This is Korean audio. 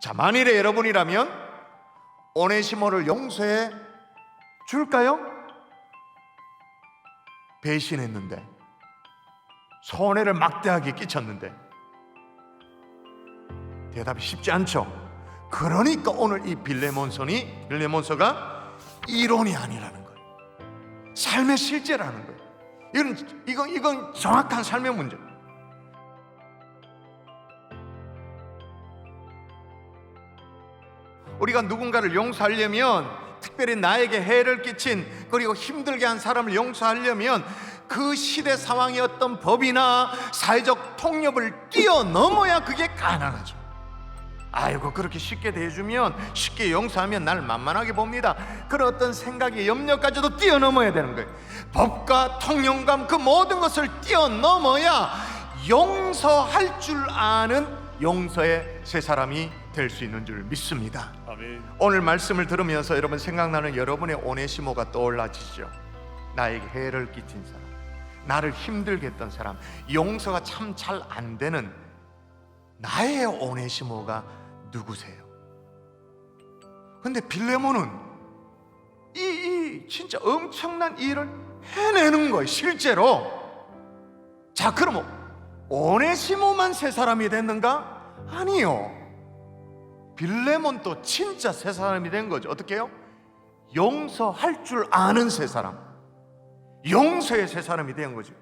자, 만일에 여러분이라면 오네시모를 용서해 줄까요? 배신했는데 손해를 막대하게 끼쳤는데 대답이 쉽지 않죠. 그러니까 오늘 이 빌레몬선이 빌레몬서가 이론이 아니라는 거예요. 삶의 실제라는 거예요. 이건 이건 이건 정확한 삶의 문제. 우리가 누군가를 용서하려면 특별히 나에게 해를 끼친 그리고 힘들게 한 사람을 용서하려면 그 시대 어떤 법이나 사회적 통념을 뛰어넘어야 그게 가능하죠. 아이고 그렇게 쉽게 대해주면 쉽게 용서하면 날 만만하게 봅니다. 그런 어떤 생각의 염려까지도 뛰어넘어야 되는 거예요. 법과 통념감 그 모든 것을 뛰어넘어야 용서할 줄 아는 용서의 새 사람이 될 수 있는 줄 믿습니다. 아멘. 오늘 말씀을 들으면서 여러분 생각나는 여러분의 오네시모가 떠올라지죠. 나에게 해를 끼친 사람, 나를 힘들게 했던 사람, 용서가 참 잘 안 되는 나의 오네시모가 누구세요? 근데 빌레몬은 이, 이 진짜 엄청난 일을 해내는 거예요, 실제로. 자, 그럼 오네시모만 새 사람이 됐는가? 아니요. 빌레몬도 진짜 새 사람이 된 거죠. 어떻게 해요? 용서할 줄 아는 새 사람. 용서의 새 사람이 된 거죠.